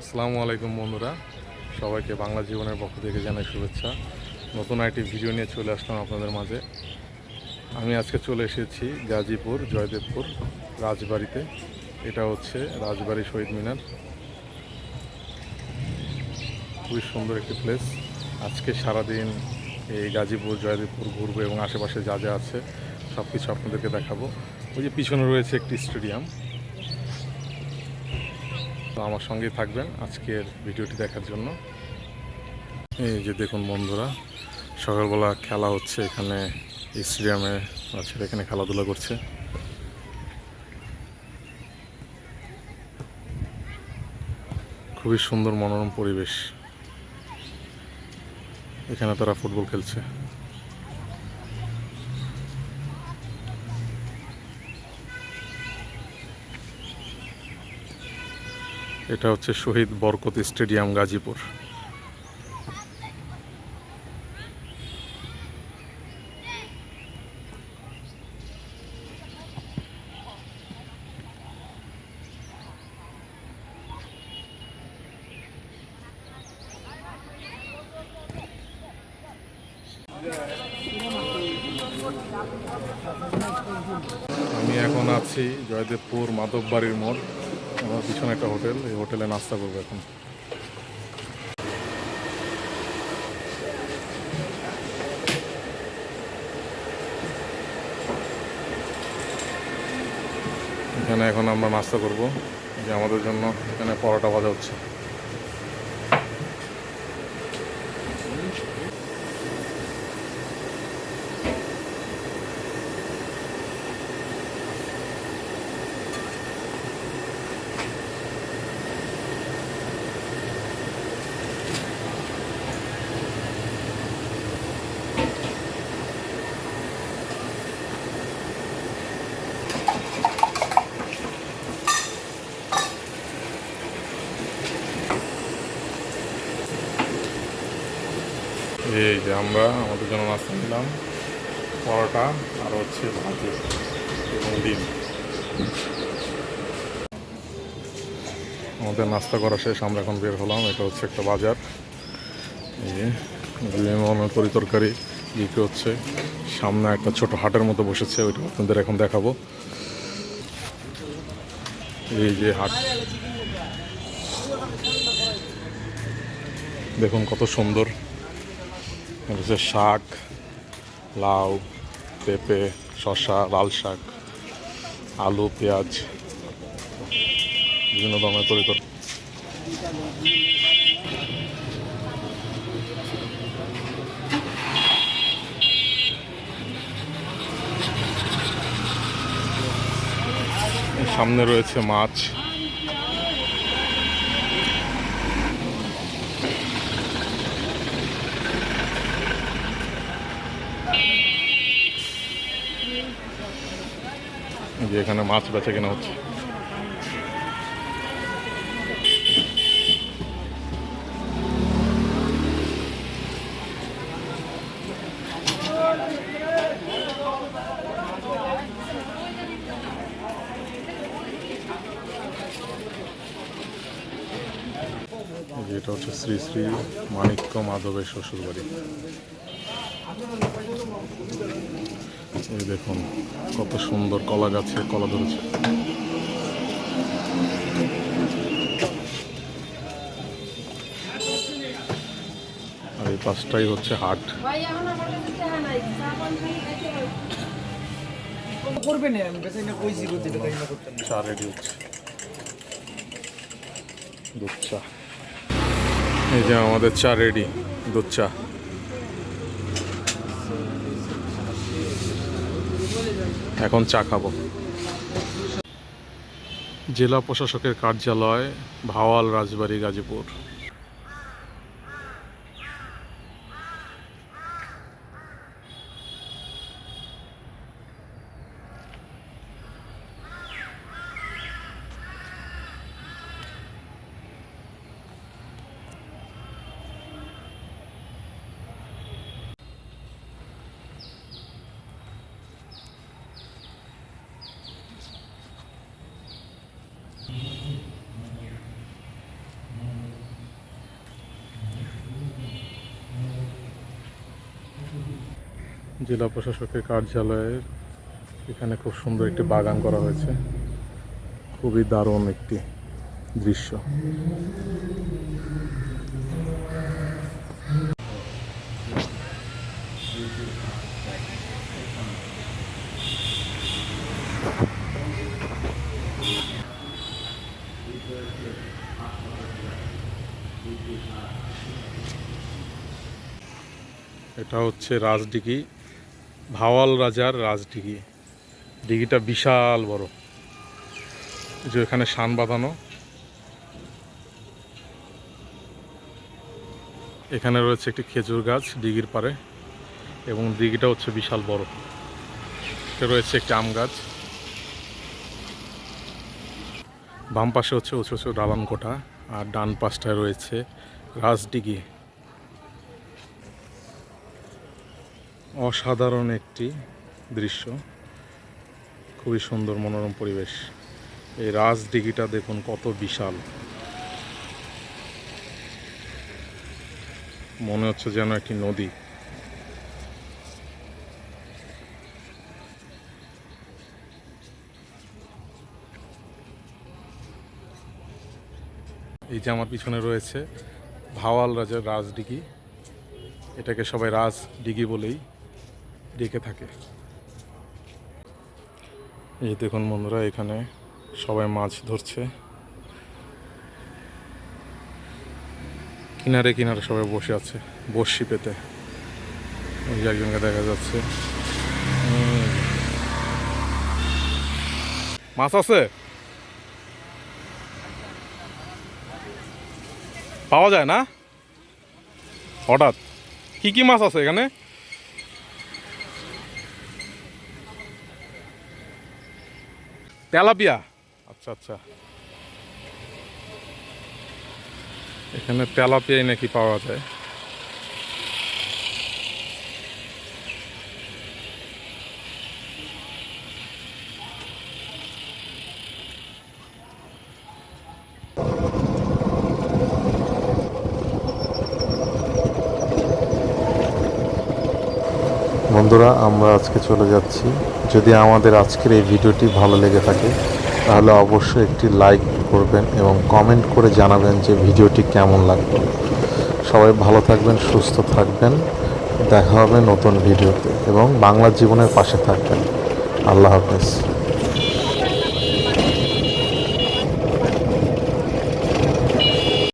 আসসালামু আলাইকুম বন্ধুরা। সবাইকে বাংলা জীবনের পক্ষ থেকে জানাই শুভেচ্ছা। নতুন একটি ভিডিও নিয়ে চলে আসলাম আপনাদের মাঝে। আমি আজকে চলে এসেছি গাজীপুর, জয়দেবপুর রাজবাড়িতে। এটা হচ্ছে রাজবাড়ি শহীদ মিনার। খুবই সুন্দর একটি প্লেস আজকে সারাদিন এই গাজীপুর, জয়দেবপুর ঘুরবো এবং আশেপাশে যা যা আছে সব কিছু আপনাদেরকে দেখাবো। ওই যে পিছনে রয়েছে একটি স্টেডিয়াম। আমার সঙ্গেই থাকবেন আজকের ভিডিওটি দেখার জন্য। এই যে দেখুন বন্ধুরা, সকালবেলা খেলা হচ্ছে এখানে স্টেডিয়ামে, বাচ্চারা এখানে খেলাধুলা করছে। খুবই সুন্দর মনোরম পরিবেশ। এখানে তারা ফুটবল খেলছে। এটা হচ্ছে শহীদ বরকত স্টেডিয়াম গাজীপুর। আমি এখন আছি জয়দেবপুর মাধববাড়ির মোড়। আমার পিছনে একটা হোটেল, এই হোটেলে নাস্তা করব এখন। এখানে এখন আমরা নাস্তা করব। যে আমাদের জন্য এখানে পরোটা বাজা হচ্ছে। এই যে আমরা আমাদের জন্য নাস্তা নিলাম, পরোটা আর হচ্ছে ভাজি এবং ডিম। আমাদের নাস্তা করা শেষ, আমরা এখন বের হলাম, এটা হচ্ছে একটা বাজার। তরি তরকারি বিক্রি হচ্ছে সামনে একটা ছোট হাটের মতো বসেছে, ওইটা আপনাদের এখন দেখাবো। এই যে হাট। দেখুন কত সুন্দর। হচ্ছে শাক, লাউ, পেঁপে, শসা, লাল শাক, আলু, পেঁয়াজ, বিভিন্ন ধরনের তৈরি তরকারি সামনে রয়েছে মাছ। যে এখানে মাছ বেচা কেনা হচ্ছে। এটা হচ্ছে শ্রী শ্রী মাণিক্য মাধবের শ্বশুর বাড়ি এই দেখুন কত সুন্দর কলা গাছে কলা ধরেছে। আর এই পাশটাই হচ্ছে হাট। চা রেডি হচ্ছে। দুধ চা। এই যে আমাদের চা রেডি দুধ চা। এখন চা খাব। জেলা প্রশাসকের কার্যালয় ভাওয়াল রাজবাড়ি গাজীপুর। জেলা প্রশাসকের কার্যালয়ের এখানে খুব সুন্দর একটি বাগান করা হয়েছে। খুবই দারুণ একটি দৃশ্য। এটা হচ্ছে রাজডিগি ভাওয়াল রাজার রাজডিগি। ডিগিটা বিশাল বড়। যে এখানে শান বাঁধানো। এখানে রয়েছে একটি খেজুর গাছ দিঘির পারে এবং দিঘিটা হচ্ছে বিশাল বড়। রয়েছে একটি আম গাছ। বাম পাশে হচ্ছে উঁচু উঁচু দালান কোঠা আর ডান পাশটায় রয়েছে রাজডিগি। অসাধারণ একটি দৃশ্য। খুবই সুন্দর মনোরম পরিবেশ। এই রাজদিঘিটা দেখুন, কত বিশাল। মনে হচ্ছে যেন একটি নদী। এই যে আমার পিছনে রয়েছে ভাওয়াল রাজার রাজডিঘি এটাকে সবাই রাজ ডিগি বলেই ডেকে থাকে। এই দেখুন বন্ধুরা, এখানে সবাই মাছ ধরছে। কিনারে কিনারে সবাই বসে আছে বসি পেতে। ওই একজনকে দেখা যাচ্ছে। মাছ আছে? পাওয়া যায় না? হঠাৎ। কি কি মাছ আছে এখানে? তেলাপিয়া। আচ্ছা আচ্ছা। এখানে তেলাপিয়াই নাকি পাওয়া যায়। বন্ধুরা আমরা আজকে চলে যাচ্ছি যদি আমাদের আজকের এই ভিডিওটি ভালো লেগে থাকে, তাহলে অবশ্যই একটি লাইক করবেন এবং কমেন্ট করে জানাবেন যে ভিডিওটি কেমন লাগল। সবাই ভালো থাকবেন, সুস্থ থাকবেন। দেখা হবে নতুন ভিডিওতে এবং বাংলা জীবনের পাশে থাকবেন। আল্লাহ হাফেজ।